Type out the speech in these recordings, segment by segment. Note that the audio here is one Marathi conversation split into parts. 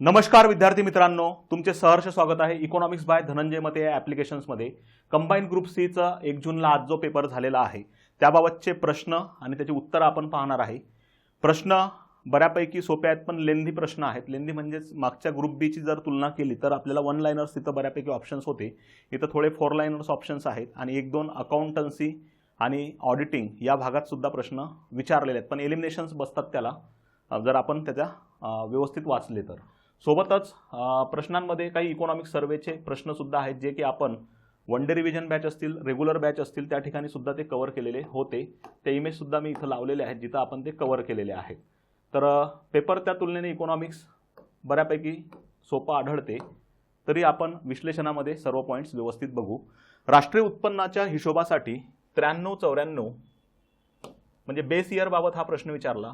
नमस्कार विद्यार्थी मित्रांनो तुमचे सहर्ष स्वागत आहे इकॉनॉमिक्स बाय धनंजय मते या ॲप्लिकेशन्समध्ये कंबाईन ग्रुप सीचा एक जूनला आज जो पेपर झालेला आहे त्याबाबतचे प्रश्न आणि त्याची उत्तरं आपण पाहणार आहे. प्रश्न बऱ्यापैकी सोपे आहेत पण लेंदी प्रश्न आहेत. लेंदी म्हणजेच मागच्या ग्रुप बीची जर तुलना केली तर आपल्याला वन लाईनर्स तिथं बऱ्यापैकी ऑप्शन्स होते. इथं थोडे फोर लाईनर्स ऑप्शन्स आहेत आणि एक दोन अकाउंटन्सी आणि ऑडिटिंग या भागात सुद्धा प्रश्न विचारलेले आहेत. पण एलिमिनेशन्स बसतात त्याला जर आपण त्याच्या व्यवस्थित वाचले तर. सोबतच प्रश्नांमध्ये काही इकॉनॉमिक सर्वेचे प्रश्नसुद्धा आहेत जे की आपण वन डे रिव्हिजन बॅच असतील रेग्युलर बॅच असतील त्या ठिकाणी सुद्धा ते कव्हर केलेले होते. ते इमेजसुद्धा मी इथं लावलेले आहेत जिथं आपण ते कव्हर केलेले आहेत. तर पेपर त्या तुलनेने इकॉनॉमिक्स बऱ्यापैकी सोपं आढळते. तरी आपण विश्लेषणामध्ये सर्व पॉईंट्स व्यवस्थित बघू. राष्ट्रीय उत्पन्नाच्या हिशोबासाठी त्र्याण्णव चौऱ्याण्णव म्हणजे बेस इयरबाबत हा प्रश्न विचारला.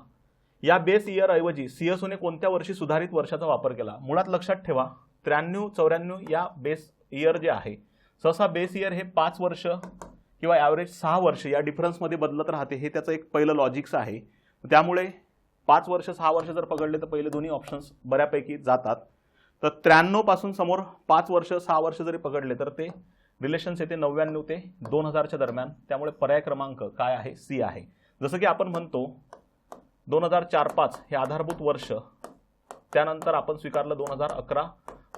या बेस इयर ऐवजी सीएसओने कोणत्या वर्षी सुधारित वर्षाचा वापर केला? मुळात लक्षात ठेवा त्र्याण्णव चौऱ्याण्णव या बेस इयर जे आहे सहसा बेस इयर हे पाच वर्ष किंवा ॲव्हरेज सहा वर्ष या डिफरन्समध्ये बदलत राहते हे त्याचं एक पहिलं लॉजिक्स आहे. त्यामुळे पाच वर्ष सहा वर्ष जर पकडले तर पहिले दोन्ही ऑप्शन्स बऱ्यापैकी जातात. तर त्र्याण्णवपासून समोर पाच वर्ष सहा वर्ष जरी पकडले तर ते रिलेशन्स येते नव्याण्णव ते दोन हजारच्या दरम्यान. त्यामुळे पर्याय क्रमांक काय आहे? सी आहे. जसं की आपण म्हणतो दोन हजार चार पाच हे आधारभूत वर्ष. त्यानंतर आपण स्वीकारलं दोन हजार अकरा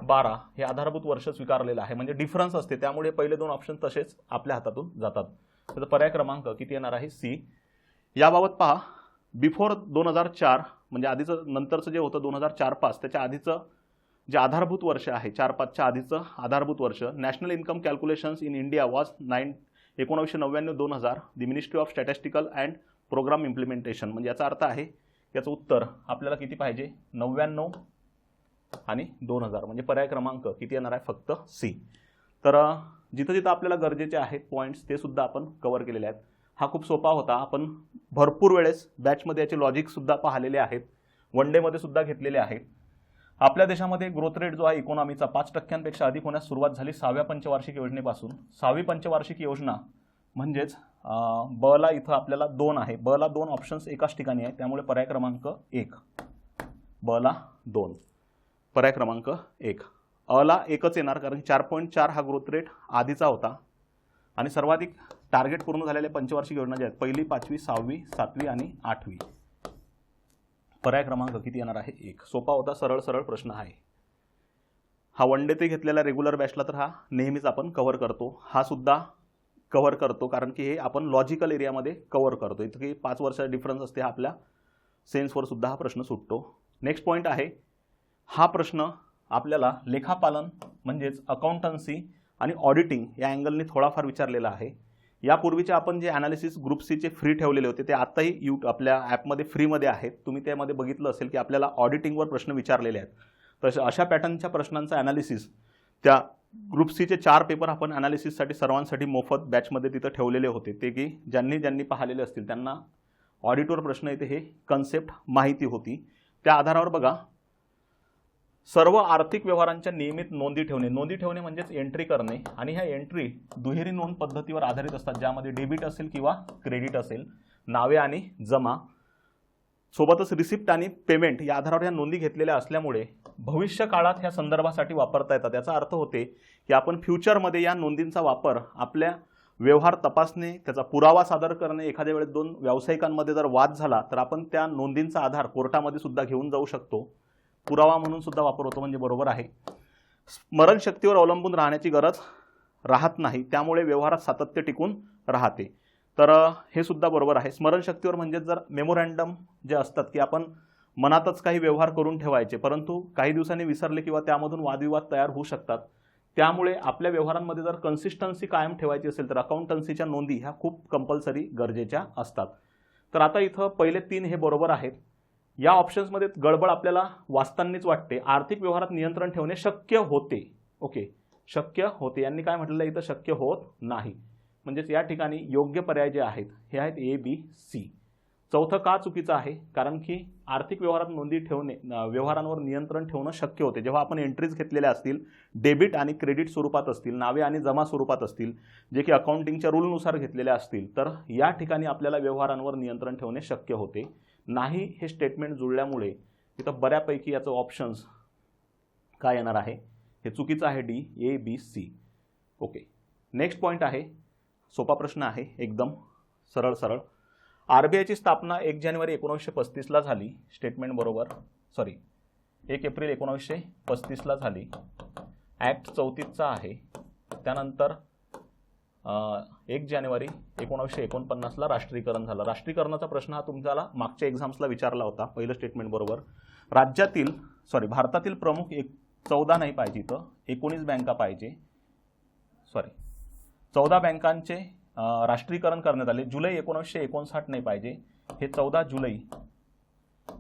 बारा हे आधारभूत वर्ष स्वीकारलेलं आहे. म्हणजे डिफरन्स असते. त्यामुळे पहिले दोन ऑप्शन तसेच आपल्या हातातून जातात. तर पर्याय क्रमांक किती येणार आहे? सी याबाबत पहा. बिफोर दोन हजार चार म्हणजे आधीचं नंतरचं जे होतं दोन हजार चार पाच त्याच्या आधीचं जे आधारभूत वर्ष आहे चार पाचच्या आधीचं आधारभूत वर्ष national income calculations in India was nine एकोणीसशे नव्याण्णव दोन हजार the ministry of statistical and programme implementation म्हणजे याचा अर्थ आहे याचं उत्तर आपल्याला किती पाहिजे? नव्याण्णव आणि दोन हजार. म्हणजे पर्याय क्रमांक किती येणार आहे? फक्त सी तर जिथं जिथं आपल्याला गरजेचे आहेत पॉईंट्स ते सुद्धा आपण कवर केलेले आहेत. हा खूप सोपा होता. आपण भरपूर वेळेस बॅचमध्ये याचे लॉजिकसुद्धा पाहिलेले आहेत. वन डेमध्ये सुद्धा घेतलेले आहेत. आपल्या देशामध्ये ग्रोथ रेट जो आहे इकॉनॉमीचा पाच टक्क्यांपेक्षा अधिक होण्यास सुरुवात झाली सहाव्या पंचवार्षिक योजनेपासून. सहावी पंचवार्षिक योजना म्हणजेच बला ब ला इथं आपल्याला दोन आहे. ब ला दोन ऑप्शन्स एकाच ठिकाणी आहे त्यामुळे पर्याय क्रमांक एक. ब ला दोन. पर्याय क्रमांक एक. अ ला एकच येणार कारण की चार पॉईंट चार हा ग्रोथ रेट आधीचा होता. आणि सर्वाधिक टार्गेट पूर्ण झालेल्या पंचवार्षिक योजना ज्या आहेत पहिली पाचवी सहावी सातवी आणि आठवी. पर्याय क्रमांक किती येणार आहे? एक. सोपा होता सरळ सरळ प्रश्न आहे. हा वन डे ते घेतलेला रेग्युलर बॅचला तर हा नेहमीच आपण कव्हर करतो. हा सुद्धा कव्हर करतो कारण की हे आपण लॉजिकल एरियामध्ये कव्हर करतो इथं की पाच वर्षाचा डिफरन्स असते हा आपल्या सेन्सवर सुद्धा हा प्रश्न सुटतो. नेक्स्ट पॉईंट आहे हा प्रश्न आपल्याला लेखापालन म्हणजेच अकाउंटन्सी आणि ऑडिटिंग या अँगलने थोडाफार विचारलेला आहे. यापूर्वीचे आपण जे ॲनालिसिस ग्रुप सीचे फ्री ठेवलेले होते ते आत्ताही यू आपल्या ॲपमध्ये फ्रीमध्ये आहेत. तुम्ही त्यामध्ये बघितलं असेल की आपल्याला ऑडिटिंगवर प्रश्न विचारलेले आहेत. तसे अशा पॅटर्नच्या प्रश्नांचं ॲनालिसिस त्या ग्रुप सीचे चार पेपर आपण ॲनालिसिससाठी सर्वांसाठी मोफत बॅचमध्ये तिथं ठेवलेले होते. ते की ज्यांनी ज्यांनी पाहिलेले असतील त्यांना ऑडिटवर प्रश्न येते हे कन्सेप्ट माहिती होती. त्या आधारावर बघा सर्व आर्थिक व्यवहारांच्या नियमित नोंदी ठेवणे. नोंदी ठेवणे म्हणजेच एंट्री करणे. आणि ह्या एंट्री दुहेरी नोंद पद्धतीवर आधारित असतात ज्यामध्ये डेबिट असेल किंवा क्रेडिट असेल नावे आणि जमा. सोबतच रिसिप्ट आणि पेमेंट या आधारावर ह्या नोंदी घेतलेल्या असल्यामुळे भविष्य काळात ह्या संदर्भासाठी वापरता येतात. याचा अर्थ होते की आपण फ्युचरमध्ये या नोंदींचा वापर आपल्या व्यवहार तपासणे त्याचा पुरावा सादर करणे एखाद्या वेळेस दोन व्यावसायिकांमध्ये जर वाद झाला तर आपण त्या नोंदींचा आधार कोर्टामध्ये सुद्धा घेऊन जाऊ शकतो. पुरावा म्हणून सुद्धा वापर होतो म्हणजे बरोबर आहे. स्मरणशक्तीवर अवलंबून राहण्याची गरज राहत नाही. त्यामुळे व्यवहारात सातत्य टिकून राहते. तर हे सुद्धा बरोबर आहे. स्मरणशक्तीवर म्हणजे जर मेमोरँडम जे असतात की आपण मनातच काही व्यवहार करून ठेवायचे परंतु काही दिवसांनी विसरले किंवा त्यामधून वादविवाद तयार होऊ शकतात त्यामुळे आपल्या व्यवहारांमध्ये जर कन्सिस्टन्सी कायम ठेवायची असेल तर अकाउंटन्सीच्या नोंदी ह्या खूप कंपल्सरी गरजेच्या असतात. तर आता इथं पहिले तीन हे बरोबर आहेत. या ऑप्शन्समध्ये गडबड आपल्याला वाचतानाच वाटते. आर्थिक व्यवहारात नियंत्रण ठेवणे शक्य होते. ओके. शक्य होते. यांनी काय म्हटलेलं इथं शक्य होत नाही. म्हणजेच या ठिकाणी योग्य पर्याय जे आहेत हे आहेत ए बी सी चौथं का चुकीचं आहे? कारण की आर्थिक व्यवहारात नोंदी ठेवणे व्यवहारांवर नियंत्रण ठेवणं शक्य होते. जेव्हा आपण एंट्रीज घेतलेल्या असतील डेबिट आणि क्रेडिट स्वरूपात असतील नावे आणि जमा स्वरूपात असतील जे की अकाउंटिंगच्या रूलनुसार घेतलेल्या असतील तर या ठिकाणी आपल्याला व्यवहारांवर नियंत्रण ठेवणे शक्य होते. नाही हे स्टेटमेंट जुळल्यामुळे इथं बऱ्यापैकी याचं ऑप्शन्स काय येणार आहे? हे चुकीचं आहे D A B C okay next point आहे सोपा प्रश्न आहे एकदम सरळ सरळ. आर बी आयची स्थापना एक जानेवारी एकोणीसशे पस्तीसला झाली स्टेटमेंट बरोबर सॉरी एक एप्रिल एकोणीसशे पस्तीसला झाली. ॲक्ट चौतीसचा आहे त्यानंतर एक जानेवारी एकोणीसशे एकोणपन्नासला राष्ट्रीयकरण झालं. राष्ट्रीयकरणाचा प्रश्न हा तुमच्याला मागच्या एक्झाम्सला विचारला होता पहिलं स्टेटमेंट बरोबर. राज्यातील सॉरी भारतातील प्रमुख एक चौदा नाही पाहिजे इथं एकोणीस बँका पाहिजे. सॉरी चौदा बँकांचे राष्ट्रीयकरण करण्यात आले. जुलै एकोणीसशे एकोणसाठ नाही पाहिजे. हे चौदा जुलै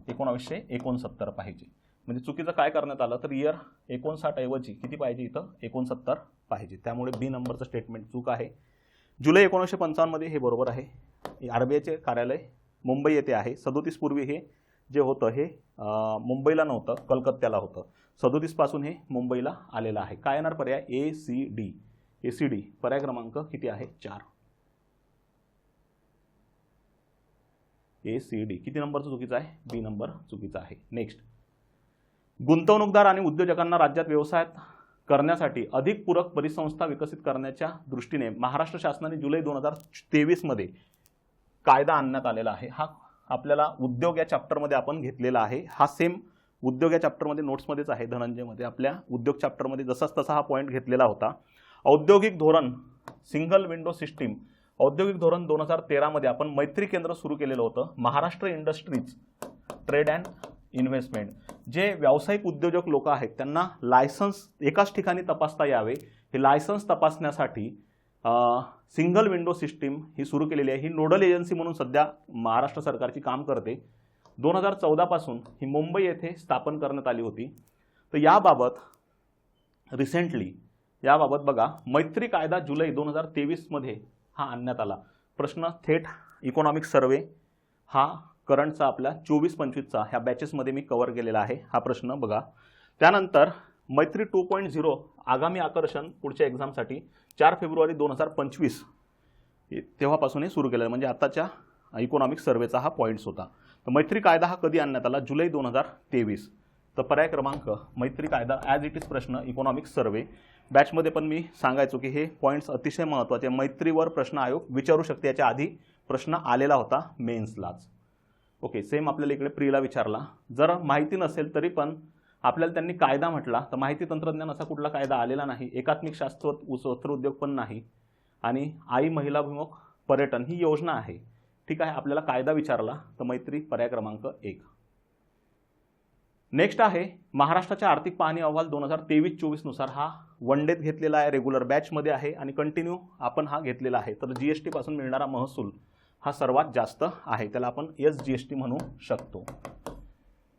एकोणावीसशे एकोणसत्तर पाहिजे. म्हणजे चुकीचं काय करण्यात आलं तर इयर एकोणसाठ ऐवजी किती पाहिजे इथं? एकोणसत्तर पाहिजे. त्यामुळे बी नंबरचं स्टेटमेंट चूक आहे. जुलै एकोणीसशे पंचावन्नमध्ये हे बरोबर आहे. आर बी आयचे कार्यालय मुंबई येथे आहे. सदोतीस पूर्वी हे जे होतं हे मुंबईला नव्हतं कलकत्त्याला होतं. सदोतीसपासून हे मुंबईला आलेलं आहे. काय येणार पर्याय? A C D A C D पर्याय क्रमांक किती आहे? चार. ए सी डी किती नंबरचं चुकीचं आहे? बी नंबर चुकीचा आहे. नेक्स्ट गुंतवणूकदार आणि उद्योजकांना राज्यात व्यवसायात करण्यासाठी अधिक पूरक परिसंस्था विकसित करण्याच्या दृष्टीने महाराष्ट्र शासनाने जुलै दोन हजार तेवीसमध्ये कायदा आणण्यात आलेला आहे. हा आपल्याला उद्योग या चॅप्टरमध्ये आपण घेतलेला आहे. हा सेम उद्योग या चॅप्टरमध्ये नोट्समध्येच आहे. धनंजयमध्ये आपल्या उद्योग चॅप्टरमध्ये जसाच तसा हा पॉईंट घेतलेला होता. औद्योगिक धोरण सिंगल विंडो सिस्टीम औद्योगिक धोरण दोन हजार तेरामध्ये आपण मैत्री केंद्र सुरू केलेलं होतं Maharashtra industries trade and investment जे व्यावसायिक उद्योजक लोक आहेत त्यांना लायसन्स एकाच ठिकाणी तपासता यावे. हे लायसन्स तपासण्यासाठी सिंगल विंडो सिस्टीम ही सुरू केलेली आहे. ही नोडल एजन्सी म्हणून सध्या महाराष्ट्र सरकारची काम करते. दोन हजार चौदापासून ही मुंबई येथे स्थापन करण्यात आली होती. तर याबाबत रिसेंटली याबाबत बघा मैत्री कायदा जुलै दोन हजार तेवीसमध्ये हा आणण्यात आला. प्रश्न थेट इकॉनॉमिक सर्वे हा करंटचा आपल्या चोवीस पंचवीसचा ह्या बॅचेसमध्ये मी कवर केलेला आहे हा प्रश्न बघा. त्यानंतर मैत्री टू पॉईंट झिरो आगामी आकर्षण पुढच्या एक्झामसाठी चार फेब्रुवारी दोन हजार पंचवीस तेव्हापासून हे सुरू केलं म्हणजे आताच्या इकॉनॉमिक सर्वेचा हा पॉईंट्स होता. तर मैत्री कायदा हा कधी आणण्यात आला? जुलै दोन हजार तेवीस. तर पर्याय क्रमांक मैत्री कायदा ॲज इट इज प्रश्न इकॉनॉमिक सर्वे बॅचमध्ये पण मी सांगायचो की हे पॉईंट्स अतिशय महत्त्वाचे मैत्रीवर प्रश्न आयोग विचारू शकते. याच्या आधी प्रश्न आलेला होता मेन्सलाच. ओके सेम आपल्याला इकडे प्रीला विचारला. जर माहिती नसेल तरी पण आपल्याला त्यांनी कायदा म्हटला तर माहिती तंत्रज्ञान असा कुठला कायदा आलेला नाही. एकात्मिक शास्त्र वस्त्र उद्योग पण नाही. आणि आई महिलाभिमुख पर्यटन ही योजना आहे. ठीक आहे आपल्याला कायदा विचारला तर मैत्री पर्याय क्रमांक एक. नेक्स्ट आहे महाराष्ट्राच्या आर्थिक पाहणी अहवाल दोन हजार तेवीस चोवीसनुसार हा वन डेत घेतलेला आहे रेग्युलर बॅचमध्ये आहे आणि कंटिन्यू आपण हा घेतलेला आहे. तर जी एस टीपासून मिळणारा महसूल हा सर्वात जास्त आहे. त्याला आपण एस जी एस टी म्हणू शकतो.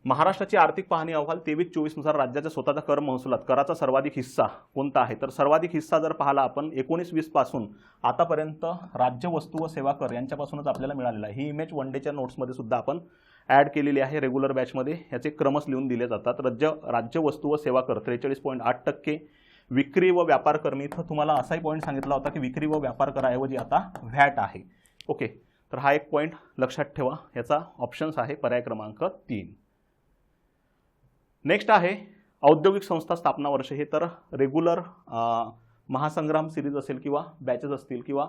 महाराष्ट्राची आर्थिक पाहणी अहवाल तेवीस चोवीसनुसार राज्याच्या स्वतःचा कर महसुलात कराचा सर्वाधिक हिस्सा कोणता आहे? तर सर्वाधिक हिस्सा जर पाहिला आपण एकोणीस वीसपासून आतापर्यंत राज्य वस्तू व सेवा कर यांच्यापासूनच आपल्याला मिळालेला आहे. ही इमेज वन डेच्या नोट्समध्ये सुद्धा आपण ॲड केलेली आहे रेग्युलर बॅचमध्ये. याचे क्रमच लिहून दिले जातात. राज्य राज्य वस्तू व सेवा कर त्रेचाळीस पॉईंट आठ टक्के. विक्री व व्यापार कर मी इथं तुम्हाला असाही पॉईंट सांगितला होता की विक्री व व्यापार कराऐवजी आता व्हॅट आहे. ओके तर हा एक पॉईंट लक्षात ठेवा. याचा ऑप्शन्स आहे पर्याय क्रमांक तीन. नेक्स्ट आहे औद्योगिक संस्था स्थापना वर्ष. हे तर रेग्युलर महासंग्राम सिरीज असेल किंवा बॅचेस असतील किंवा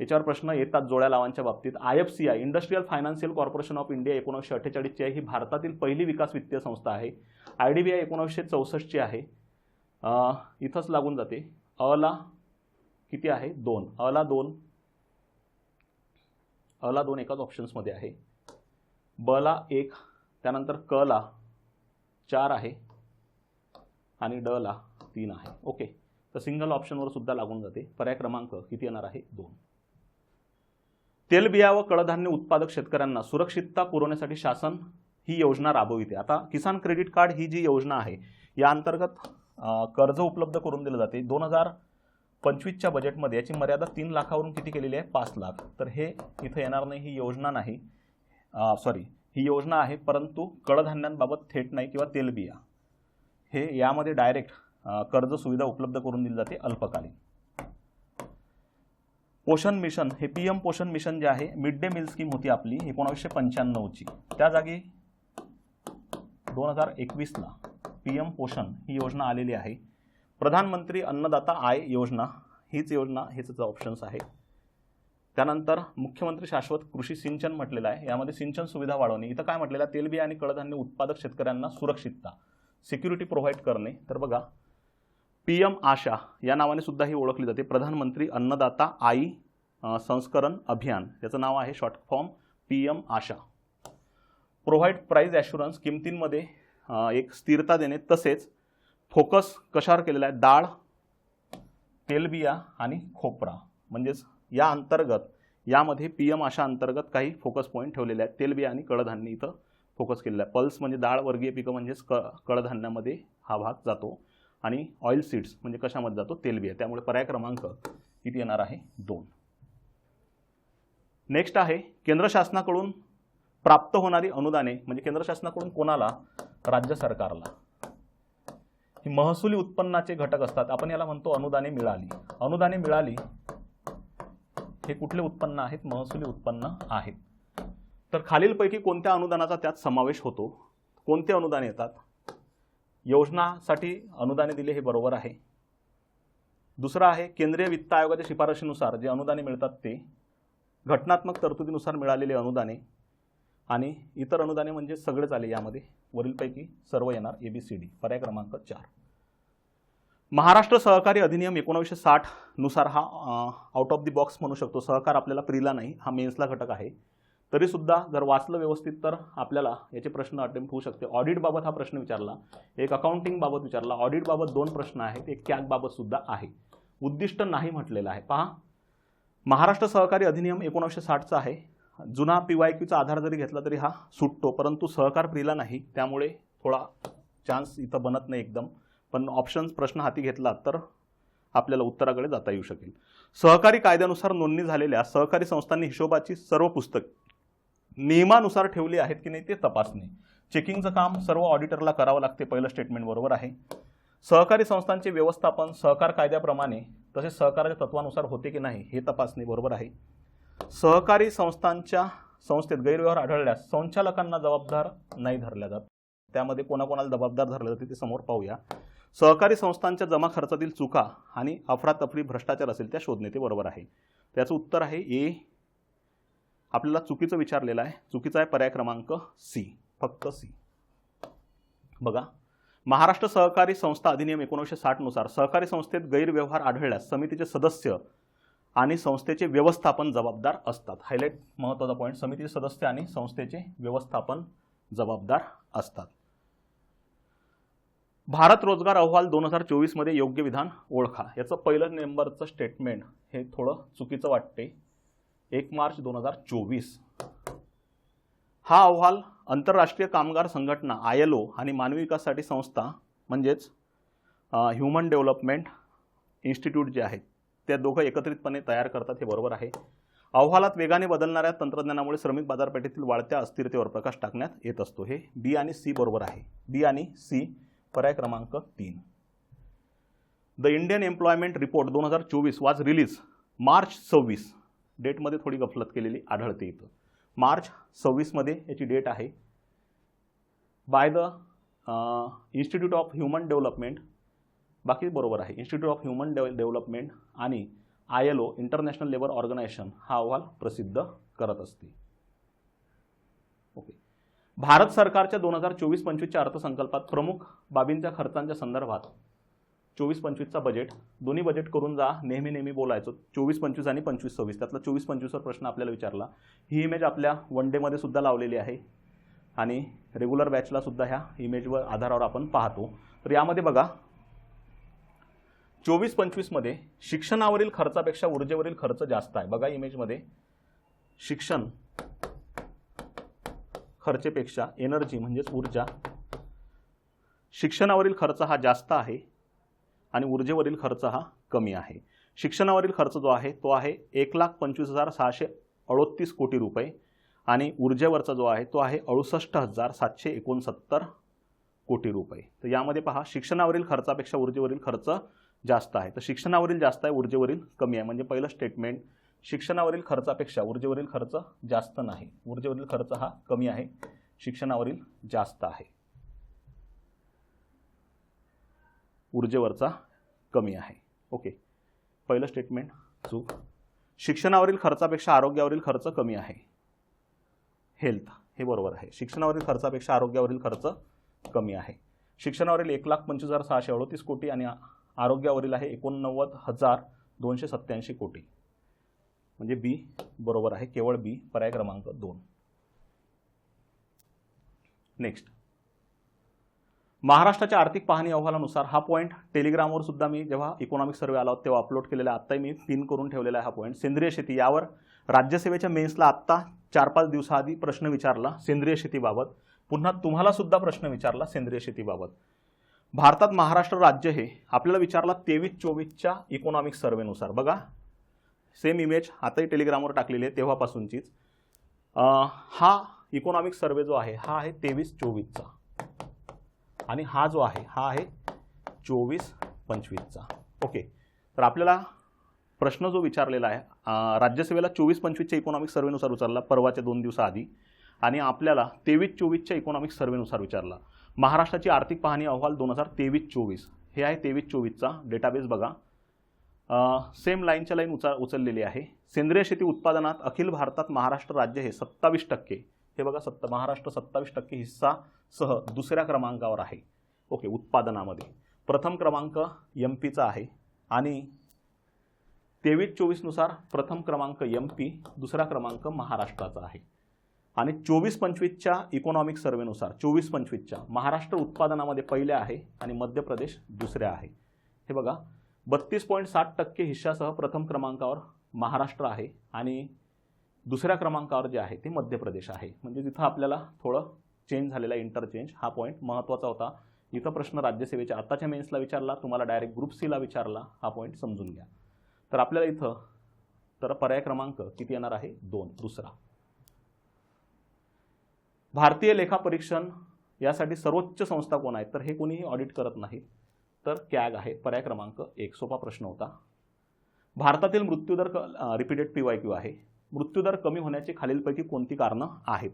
याच्यावर प्रश्न येतात जोड्या लावांच्या बाबतीत. I F C I industrial financial corporation of India एकोणीसशे अठ्ठेचाळीसची आहे. ही भारतातील पहिली विकास वित्तीय संस्था आहे. आय डी बी आय एकोणीसशे चौसष्टची आहे. इथंच लागून जाते. अला किती आहे? दोन. अला दोन. अला दोन एकाच ऑप्शन्समध्ये आहे. बला एक त्यानंतर कला चार आहे. आणि ड ला तीन आहे. ओके. तर सिंगल ऑप्शनवर सुद्धा लागून जाते. पर्याय क्रमांक किती येणार आहे? दोन. तेलबिया व कडधान्य उत्पादक शेतकऱ्यांना सुरक्षितता पुरवण्यासाठी शासन ही योजना राबविते. आता किसान क्रेडिट कार्ड ही जी योजना आहे या अंतर्गत कर्ज उपलब्ध करून दिलं जाते. दोन हजार पंचवीसच्या बजेटमध्ये याची मर्यादा तीन लाखावरून किती केलेली आहे? पाच लाख. तर हे इथं येणार नाही ही योजना नाही. सॉरी ही योजना आहे परंतु कडधान्यांबाबत थेट नाही किंवा तेलबिया. हे यामध्ये डायरेक्ट कर्ज सुविधा उपलब्ध करून दिली जाते अल्पकालीन. पोषण मिशन हे पी एम पोषण मिशन जे आहे मिड डे मील स्कीम होती आपली एकोणावीसशे पंच्याण्णवची. त्या जागी दोन हजार एकवीसला पी एम पोषण ही योजना आलेली आहे. प्रधानमंत्री अन्नदाता आय योजना हीच योजना हेच ऑप्शन्स आहे. त्यानंतर मुख्यमंत्री शाश्वत कृषी सिंचन म्हटलेलं आहे. यामध्ये सिंचन सुविधा वाढवणे. इथं काय म्हटलेलं आहे? तेलबिया आणि कडधान्य उत्पादक शेतकऱ्यांना सुरक्षितता सिक्युरिटी प्रोव्हाइड करणे. तर बघा पी एम आशा या नावाने सुद्धा ही ओळखली जाते. प्रधानमंत्री अन्नदाता आई संस्करण अभियान. याचं नाव आहे short form P M Aasha. Provide price assurance किमतींमध्ये एक स्थिरता देणे. तसेच फोकस कशावर केलेला आहे? डाळ तेलबिया आणि खोपरा. म्हणजेच या अंतर्गत यामध्ये पी एम आशा अंतर्गत काही फोकस पॉईंट ठेवलेले आहेत. तेलबिया आणि कडधान्य इथं फोकस केलेला आहे. पल्स म्हणजे डाळ वर्गीय पिकं म्हणजेच क कडधान्यामध्ये हा भाग जातो. आणि ऑइल सीड्स म्हणजे कशामध्ये जातो? तेलबिया त्यामुळे पर्याय क्रमांक किती येणार आहे दोन. नेक्स्ट आहे केंद्र शासनाकडून प्राप्त होणारी अनुदाने म्हणजे केंद्र शासनाकडून कोणाला? राज्य सरकारला. ही महसुली उत्पन्नाचे घटक असतात. आपण याला म्हणतो अनुदाने मिळाली. अनुदाने मिळाली हे कुठले उत्पन्न आहेत? महसुली उत्पन्न आहेत. तर खालीलपैकी कोणत्या अनुदानाचा त्यात समावेश होतो? कोणते अनुदान येतात? योजनासाठी अनुदाने दिले हे बरोबर आहे. दुसरं आहे केंद्रीय वित्त आयोगाच्या शिफारशीनुसार जे अनुदाने मिळतात ते घटनात्मक तरतुदीनुसार मिळालेले अनुदाने आणि इतर अनुदाने म्हणजे सगळेच आले यामध्ये. वरीलपैकी सर्व येणार ए बी सी डी पर्याय क्रमांक चार. महाराष्ट्र सहकारी अधिनियम एकोणीसशे साठनुसार हा आउट ऑफ दी बॉक्स म्हणू शकतो. सहकार आपल्याला प्रिला नाही. हा मेन्सला घटक आहे. तरीसुद्धा जर वाचलं व्यवस्थित तर आपल्याला याचे प्रश्न अटेम्प्ट होऊ शकते. ऑडिटबाबत हा प्रश्न विचारला. एक अकाउंटिंगबाबत विचारला. ऑडिटबाबत दोन प्रश्न आहेत. एक कॅगबाबतसुद्धा आहे. उद्दिष्ट नाही म्हटलेलं आहे. पहा. महाराष्ट्र सहकारी अधिनियम एकोणीसशे साठचा आहे. जुना पी वाय क्यूचा आधार जरी घेतला तरी हा सुटतो परंतु सहकार प्रिला नाही. त्यामुळे थोडा चान्स इथं बनत नाही एकदम. पण ऑप्शन्स प्रश्न हाती घेतला तर आपल्याला उत्तराकडे जाता येऊ शकेल. सहकारी कायद्यानुसार नोंदणी झालेल्या सहकारी संस्थांनी हिशोबाची सर्व पुस्तक नियमानुसार ठेवली आहेत की नाही ते तपासणे. चेकिंगचं काम सर्व ऑडिटरला करावं लागते पहिलं स्टेटमेंट बरोबर आहे. सहकारी संस्थांचे व्यवस्थापन सहकार कायद्याप्रमाणे तसेच सहकाराच्या तत्वानुसार होते की नाही हे तपासणे बरोबर आहे. सहकारी संस्थांच्या संस्थेत गैरव्यवहार आढळल्यास संचालकांना जबाबदार नाही धरल्या जात. त्यामध्ये कोणाकोणाला जबाबदार धरलं जाते ते समोर पाहूया. सहकारी संस्थांच्या जमा खर्चातील चुका आणि अफरातफरी भ्रष्टाचार असेल त्या शोधणे ते बरोबर आहे. त्याचं उत्तर आहे ए आपल्याला चुकीचं विचारलेलं आहे. चुकीचा आहे पर्याय क्रमांक सी फक्त सी बघा. महाराष्ट्र सहकारी संस्था अधिनियम एकोणीसशे साठनुसार सहकारी संस्थेत गैरव्यवहार आढळल्यास समितीचे सदस्य आणि संस्थेचे व्यवस्थापन जबाबदार असतात. हायलाईट महत्त्वाचा पॉईंट समितीचे सदस्य आणि संस्थेचे व्यवस्थापन जबाबदार असतात. भारत रोजगार अहवाल दोन हजार चोवीसमध्ये योग्य विधान ओळखा. याचं पहिलं नंबरचं स्टेटमेंट हे थोडं चुकीचं वाटते एक मार्च दोन हजार चोवीस. हा अहवाल आंतरराष्ट्रीय कामगार संघटना आय एल ओ आणि मानवी विकासासाठी संस्था म्हणजेच ह्युमन डेव्हलपमेंट इन्स्टिट्यूट जे आहेत त्या दोघं एकत्रितपणे तयार करतात हे बरोबर आहे. अहवालात वेगाने बदलणाऱ्या तंत्रज्ञानामुळे श्रमिक बाजारपेठेतील वाढत्या अस्थिरतेवर प्रकाश टाकण्यात येत असतो. हे बी आणि सी बरोबर आहे. बी आणि सी पर्याय क्रमांक तीन. द इंडियन एम्प्लॉयमेंट रिपोर्ट दोन हजार चोवीस वाज रिलीज मार्च सव्वीस. डेटमध्ये थोडी गफलत केलेली आढळते इथं. मार्च सव्वीसमध्ये याची डेट आहे. By the institute of human development बाकी बरोबर आहे. Institute of human dev development आणि I L O international labour organisation हा अहवाल प्रसिद्ध करत असते. ओके. भारत सरकारच्या दोन हजार चोवीस पंचवीसच्या अर्थसंकल्पात प्रमुख बाबींच्या खर्चांच्या संदर्भात चोवीस पंचवीसचा बजेट दोन्ही बजेट करून जा नेहमी नेहमी बोलायचो. चोवीस पंचवीस आणि पंचवीस सव्वीस. त्यातला चोवीस पंचवीसवर प्रश्न आपल्याला विचारला. ही इमेज आपल्या वन डेमध्ये सुद्धा लावलेली आहे. आणि रेग्युलर बॅचला सुद्धा ह्या इमेजवर आधारावर आपण पाहतो. तर यामध्ये बघा चोवीस पंचवीसमध्ये शिक्षणावरील खर्चापेक्षा ऊर्जेवरील खर्च जास्त आहे. बघा इमेजमध्ये शिक्षण खर्चेपेक्षा एनर्जी म्हणजेच ऊर्जा शिक्षणावरील खर्च हा जास्त आहे. आणि ऊर्जेवरील खर्च हा कमी आहे. शिक्षणावरील खर्च जो आहे तो आहे एक लाख पंचवीस हजार सहाशे अडोतीस कोटी रुपये आणि ऊर्जेवरचा जो आहे तो आहे अडुसष्ट हजार सातशे एकोणसत्तर कोटी रुपये. तर यामध्ये पहा शिक्षणावरील खर्चापेक्षा ऊर्जेवरील खर्च जास्त आहे. तर शिक्षणावरील जास्त आहे ऊर्जेवरील कमी आहे. म्हणजे पहिलं स्टेटमेंट शिक्षणावरील खर्चापेक्षा ऊर्जेवरील खर्च जास्त नाही. ऊर्जेवरील खर्च हा कमी आहे शिक्षणावरील जास्त आहे. ऊर्जेवरचा कमी आहे. ओके. पहिलं स्टेटमेंट चूक शिक्षणावरील खर्चापेक्षा आरोग्यावरील खर्च कमी आहे. हेल्थ हे बरोबर आहे. शिक्षणावरील खर्चापेक्षा आरोग्यावरील खर्च कमी आहे. शिक्षणावरील एक लाख पंचवीस हजार सहाशे अडतीस कोटी आणि आरोग्यावरील आहे एकोणनव्वद हजार दोनशे सत्त्याऐंशी कोटी. म्हणजे बी बरोबर आहे. केवळ बी पर्याय क्रमांक दोन. नेक्स्ट महाराष्ट्राच्या आर्थिक पाहणी अहवालानुसार हा पॉईंट टेलिग्रामवर सुद्धा मी जेव्हा इकॉनॉमिक सर्वे आला होता तेव्हा अपलोड केलेला आत्ताही मी पिन करून ठेवलेला आहे हा पॉईंट सेंद्रिय शेती यावर राज्यसेवेच्या मेन्सला आत्ता चार पाच दिवसाआधी प्रश्न विचारला सेंद्रिय शेतीबाबत पुन्हा तुम्हाला सुद्धा प्रश्न विचारला सेंद्रिय शेतीबाबत भारतात महाराष्ट्र राज्य हे आपल्याला विचारला तेवीस चोवीसच्या इकॉनॉमिक सर्वेनुसार बघा सेम इमेज आताही टेलिग्रामवर टाकलेली आहे तेव्हापासूनचीच. हा इकॉनॉमिक सर्वे जो आहे हा आहे तेवीस चोवीसचा. आणि हा जो आहे हा आहे चोवीस पंचवीसचा. ओके तर आपल्याला प्रश्न जो विचारलेला आहे राज्यसेवेला चोवीस पंचवीसच्या इकॉनॉमिक सर्वेनुसार विचारला परवाच्या दोन दिवसाआधी आणि आपल्याला तेवीस चोवीसच्या इकॉनॉमिक सर्वेनुसार विचारला. महाराष्ट्राची आर्थिक पाहणी अहवाल दोन हजार तेवीस चोवीस. हे आहे तेवीस चोवीसचा डेटाबेस बघा. सेम लाईनच्या लाईन उचा उचललेली आहे. सेंद्रिय शेती उत्पादनात अखिल भारतात महाराष्ट्र राज्य हे सत्तावीस टक्के. हे बघा सत्ता महाराष्ट्र सत्तावीस टक्के हिस्सा सह दुसऱ्या क्रमांकावर आहे. ओके उत्पादनामध्ये. प्रथम क्रमांक एम पीचा आहे आणि तेवीस चोवीसनुसार प्रथम क्रमांक एम पी दुसरा क्रमांक महाराष्ट्राचा आहे. आणि चोवीस पंचवीसच्या इकॉनॉमिक सर्वेनुसार चोवीस पंचवीसच्या महाराष्ट्र उत्पादनामध्ये पहिले आहे आणि मध्य प्रदेश दुसऱ्या आहे. हे बघा बत्तीस पॉईंट साठ टक्के हिश्शासह प्रथम क्रमांकावर महाराष्ट्र आहे आणि दुसऱ्या क्रमांकावर जे आहे ते मध्य प्रदेश आहे. म्हणजे तिथं आपल्याला थोडं चेंज झालेला इंटरचेंज हा पॉईंट महत्त्वाचा होता. इथं प्रश्न राज्यसेवेच्या आत्ताच्या मेन्सला विचारला तुम्हाला डायरेक्ट ग्रुप सीला विचारला हा पॉईंट समजून घ्या. तर आपल्याला इथं तर पर्याय क्रमांक किती येणार आहे? दोन. दुसरा. भारतीय लेखा परीक्षण यासाठी सर्वोच्च संस्था कोण आहे तर हे कोणीही ऑडिट करत नाही तर कॅग आहे. पर्याय क्रमांक एक. सोपा प्रश्न होता. भारतातील मृत्यूदर रिपीटेड पी वाय क्यू आहे. मृत्यूदर कमी होण्याची खालीलपैकी कोणती कारणं आहेत?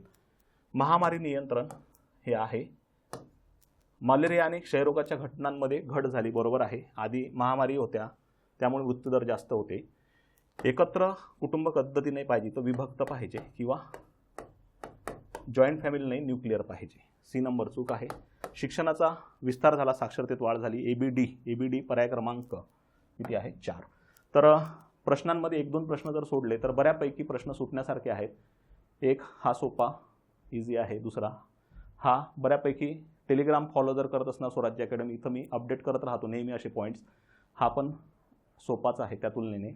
महामारी नियंत्रण हे आहे. मलेरिया आणि क्षयरोगाच्या घटनांमध्ये घट झाली बरोबर आहे. आधी महामारी होत्या त्यामुळे मृत्यूदर जास्त होते. एकत्र कुटुंब पद्धती नाही पाहिजे तर विभक्त पाहिजे किंवा जॉईंट फॅमिली नाही न्यूक्लिअर पाहिजे. सी नंबर चूक आहे. शिक्षणाचा विस्तार झाला साक्षरतेत वाढ झाली. A B D A B D पर्याय क्रमांक किती आहे? चार. तर प्रश्नांमध्ये एक दोन प्रश्न जर सोडले तर बऱ्यापैकी प्रश्न सुटण्यासारखे आहेत. एक हा सोपा इझी आहे. दुसरा हा बऱ्यापैकी टेलिग्राम फॉलो जर करत असणार स्वराज्य अकॅडमी इथं मी अपडेट करत राहतो नेहमी असे पॉईंट्स हा पण सोपाच आहे त्या तुलनेने.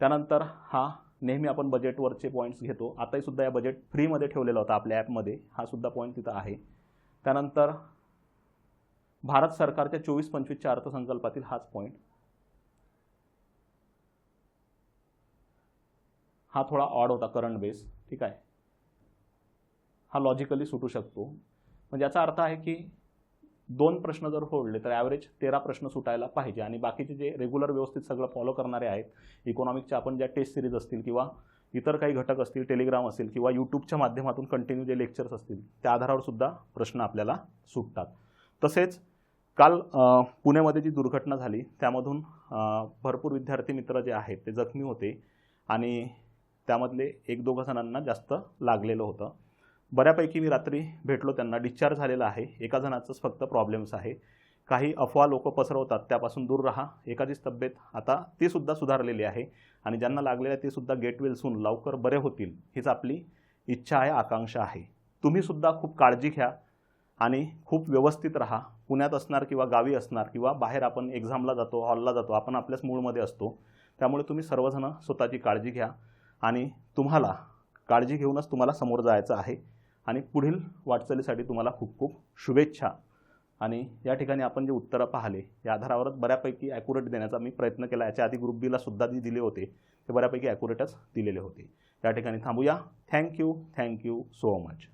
त्यानंतर हा नेहमी आपण बजेटवरचे पॉईंट्स घेतो. आताही सुद्धा या बजेट फ्रीमध्ये ठेवलेला होता आपल्या ॲपमध्ये हा सुद्धा पॉईंट तिथं आहे. त्यानंतर भारत सरकारच्या चोवीस पंचवीसच्या अर्थसंकल्पातील हाच पॉईंट हा थोडा ऑड होता करंट बेस ठीक आहे? हा लॉजिकली सुटू शकतो. म्हणजे याचा अर्थ आहे की दोन प्रश्न जर सोडले तर ॲव्हरेज तेरा प्रश्न सुटायला पाहिजे. आणि बाकीचे जे रेग्युलर व्यवस्थित सगळं फॉलो करणारे आहेत इकॉनॉमिकच्या आपण ज्या टेस्ट सिरीज असतील किंवा इतर काही घटक असतील टेलिग्राम असेल किंवा यूट्यूबच्या माध्यमातून कंटिन्यू जे लेक्चर्स असतील त्या आधारावर सुद्धा प्रश्न आपल्याला सुटतात. तसेच काल पुण्यामध्ये जी दुर्घटना झाली त्यामधून भरपूर विद्यार्थी मित्र जे आहेत ते जखमी होते. आणि त्यामधले एक दोघं जणांना जास्त लागलेलं होतं. बऱ्यापैकी मी रात्री भेटलो त्यांना. डिस्चार्ज झालेला आहे. एका जणाचंच फक्त प्रॉब्लेम्स आहे. काही अफवा लोक पसरवतात त्यापासून दूर राहा. एकाचीच तब्येत आता ती सुद्धा सुधारलेली आहे आणि ज्यांना लागलेलं आहे ते सुद्धा गेट सून लवकर बरे होतील हीच आपली इच्छा आहे आकांक्षा आहे. तुम्हीसुद्धा खूप काळजी घ्या आणि खूप व्यवस्थित राहा. पुण्यात असणार किंवा गावी असणार किंवा बाहेर आपण एक्झामला जातो हॉलला जातो आपण आपल्याच मूळमध्ये असतो. त्यामुळे तुम्ही सर्वजण स्वतःची काळजी घ्या. आणि तुम्हाला काळजी घेऊनच तुम्हाला समोर जायचं आहे. आणि पुढील वाटचालीसाठी तुम्हाला खूप खूप शुभेच्छा. आणि या ठिकाणी आपण जे उत्तरं पाहिले या आधारावरच बऱ्यापैकी ॲक्युरेट देण्याचा मी प्रयत्न केला. याच्या आधी ग्रुप बीला सुद्धा जी दिले होते ते बऱ्यापैकी ॲक्युरेटच दिलेले होते. या ठिकाणी थांबूया. Thank you thank you so much